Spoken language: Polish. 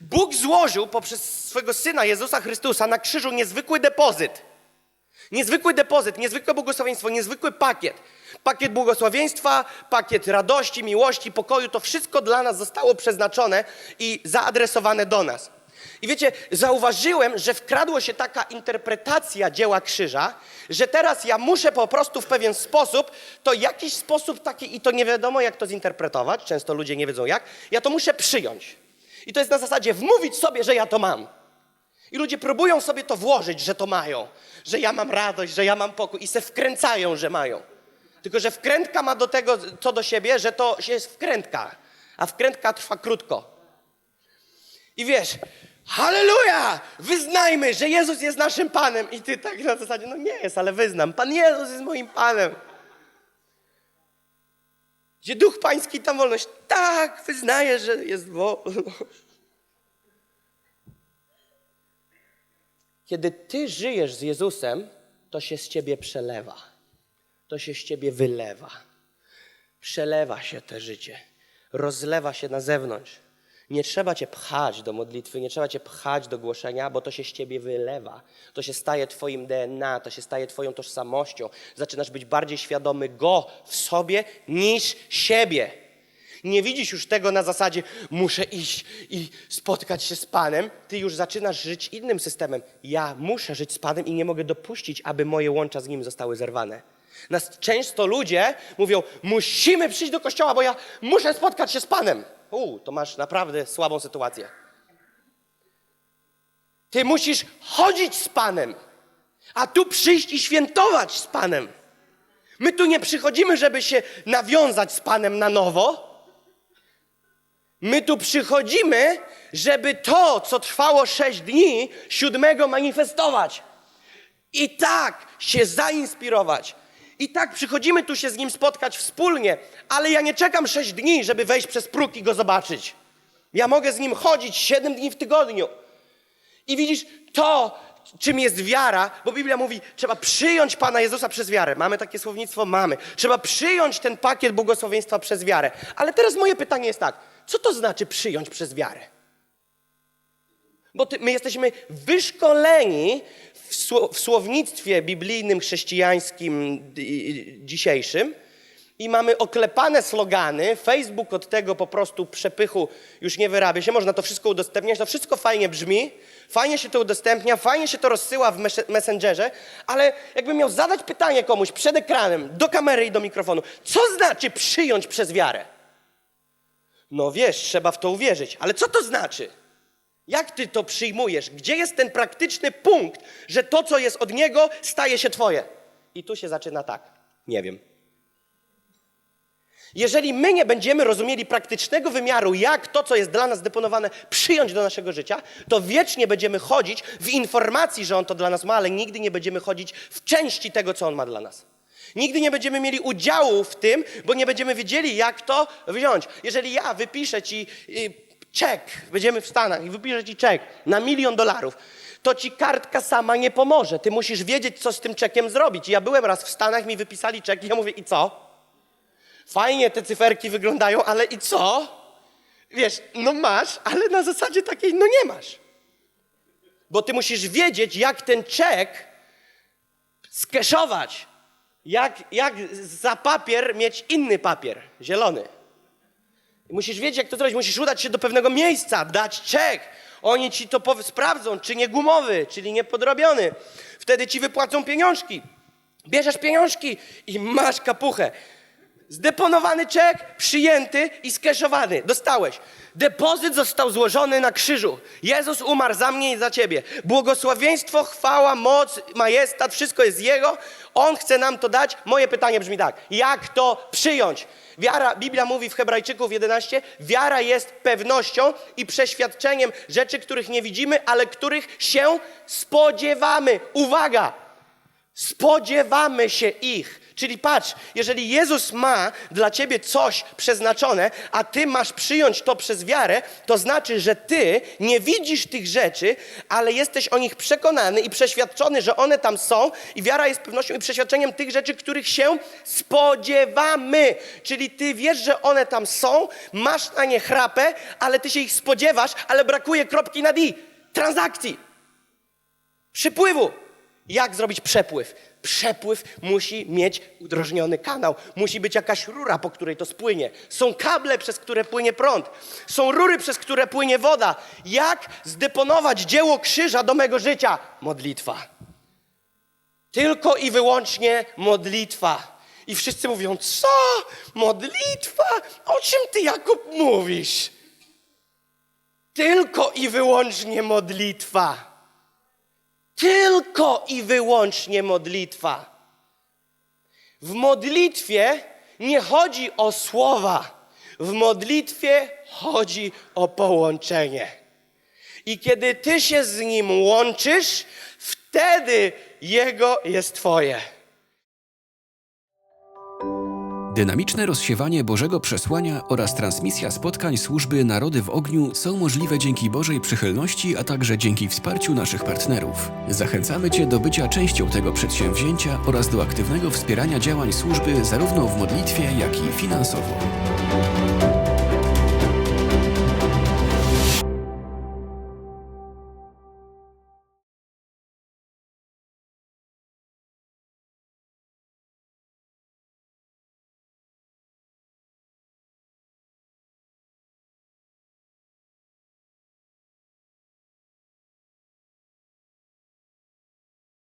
Bóg złożył poprzez swego Syna Jezusa Chrystusa na krzyżu niezwykły depozyt. Niezwykły depozyt, niezwykłe błogosławieństwo, niezwykły pakiet. Pakiet błogosławieństwa, pakiet radości, miłości, pokoju, to wszystko dla nas zostało przeznaczone i zaadresowane do nas. I wiecie, zauważyłem, że wkradło się taka interpretacja dzieła krzyża, że teraz ja muszę po prostu w pewien sposób, to jakiś sposób taki, i to nie wiadomo jak to zinterpretować, często ludzie nie wiedzą jak, ja to muszę przyjąć. I to jest na zasadzie wmówić sobie, że ja to mam. I ludzie próbują sobie to włożyć, że to mają, że ja mam radość, że ja mam pokój i se wkręcają, że mają. Tylko, że wkrętka ma do tego co do siebie, że to jest wkrętka, a wkrętka trwa krótko. I wiesz, halleluja, wyznajmy, że Jezus jest naszym Panem. I ty tak na zasadzie, no nie jest, ale wyznam, Pan Jezus jest moim Panem. Gdzie Duch Pański, tam wolność. Tak, wyznaję, że jest wolność. Kiedy ty żyjesz z Jezusem, to się z ciebie przelewa. To się z ciebie wylewa. Przelewa się te życie. Rozlewa się na zewnątrz. Nie trzeba cię pchać do modlitwy, nie trzeba cię pchać do głoszenia, bo to się z ciebie wylewa. To się staje twoim DNA, to się staje twoją tożsamością. Zaczynasz być bardziej świadomy go w sobie niż siebie. Nie widzisz już tego na zasadzie, muszę iść i spotkać się z Panem. Ty już zaczynasz żyć innym systemem. Ja muszę żyć z Panem i nie mogę dopuścić, aby moje łącza z Nim zostały zerwane. Nas często ludzie mówią, musimy przyjść do kościoła, bo ja muszę spotkać się z Panem. U, to masz naprawdę słabą sytuację. Ty musisz chodzić z Panem, a tu przyjść i świętować z Panem. My tu nie przychodzimy, żeby się nawiązać z Panem na nowo, My tu przychodzimy, żeby to, co trwało sześć dni, siódmego manifestować. I tak się zainspirować. I tak przychodzimy tu się z nim spotkać wspólnie, ale ja nie czekam sześć dni, żeby wejść przez próg i go zobaczyć. Ja mogę z nim chodzić siedem dni w tygodniu. I widzisz, to, czym jest wiara, bo Biblia mówi, trzeba przyjąć Pana Jezusa przez wiarę. Mamy takie słownictwo? Mamy. Trzeba przyjąć ten pakiet błogosławieństwa przez wiarę. Ale teraz moje pytanie jest tak, co to znaczy przyjąć przez wiarę? Bo ty, my jesteśmy wyszkoleni w, sło, w słownictwie biblijnym, chrześcijańskim dzisiejszym i mamy oklepane slogany. Facebook od tego po prostu przepychu już nie wyrabia się. Można to wszystko udostępniać. To wszystko fajnie brzmi, fajnie się to udostępnia, fajnie się to rozsyła w mes- Messengerze, ale jakbym miał zadać pytanie komuś przed ekranem, do kamery i do mikrofonu, co znaczy przyjąć przez wiarę? No wiesz, trzeba w to uwierzyć, ale co to znaczy? Jak ty to przyjmujesz? Gdzie jest ten praktyczny punkt, że to, co jest od niego, staje się twoje? I tu się zaczyna tak. Nie wiem. Jeżeli my nie będziemy rozumieli praktycznego wymiaru, jak to, co jest dla nas deponowane, przyjąć do naszego życia, to wiecznie będziemy chodzić w informacji, że On to dla nas ma, ale nigdy nie będziemy chodzić w części tego, co On ma dla nas. Nigdy nie będziemy mieli udziału w tym, bo nie będziemy wiedzieli, jak to wziąć. Jeżeli ja wypiszę ci y, czek, będziemy w Stanach i wypiszę ci czek na milion dolarów, to ci kartka sama nie pomoże. Ty musisz wiedzieć, co z tym czekiem zrobić. Ja byłem raz w Stanach, mi wypisali czek i ja mówię, i co? Fajnie te cyferki wyglądają, ale i co? Wiesz, no masz, ale na zasadzie takiej, no nie masz. Bo ty musisz wiedzieć, jak ten czek skeszować. Jak, jak za papier mieć inny papier, zielony. Musisz wiedzieć, jak to zrobić. Musisz udać się do pewnego miejsca, dać czek. Oni ci to sprawdzą, czy nie gumowy, czyli nie podrobiony. Wtedy ci wypłacą pieniążki. Bierzesz pieniążki i masz kapuchę. Zdeponowany czek, przyjęty i skeszowany. Dostałeś. Depozyt został złożony na krzyżu. Jezus umarł za mnie i za ciebie. Błogosławieństwo, chwała, moc, majestat, wszystko jest Jego. On chce nam to dać. Moje pytanie brzmi tak. Jak to przyjąć? Wiara, Biblia mówi w Hebrajczyków 11, wiara jest pewnością i przeświadczeniem rzeczy, których nie widzimy, ale których się spodziewamy. Uwaga! Spodziewamy się ich. Czyli patrz, jeżeli Jezus ma dla ciebie coś przeznaczone, a ty masz przyjąć to przez wiarę, to znaczy, że ty nie widzisz tych rzeczy, ale jesteś o nich przekonany i przeświadczony, że one tam są, i wiara jest pewnością i przeświadczeniem tych rzeczy, których się spodziewamy. Czyli ty wiesz, że one tam są, masz na nie chrapę, ale ty się ich spodziewasz, ale brakuje kropki nad i. Transakcji. Przypływu. Jak zrobić przepływ? Przepływ musi mieć udrożniony kanał. Musi być jakaś rura, po której to spłynie. Są kable, przez które płynie prąd. Są rury, przez które płynie woda. Jak zdeponować dzieło krzyża do mego życia? Modlitwa. Tylko i wyłącznie modlitwa. I wszyscy mówią, co? Modlitwa? O czym ty, Jakub, mówisz? Tylko i wyłącznie modlitwa. Tylko i wyłącznie modlitwa. W modlitwie nie chodzi o słowa. W modlitwie chodzi o połączenie. I kiedy ty się z nim łączysz, wtedy jego jest twoje. Dynamiczne rozsiewanie Bożego Przesłania oraz transmisja spotkań służby Narody w Ogniu są możliwe dzięki Bożej przychylności, a także dzięki wsparciu naszych partnerów. Zachęcamy Cię do bycia częścią tego przedsięwzięcia oraz do aktywnego wspierania działań służby zarówno w modlitwie, jak i finansowo.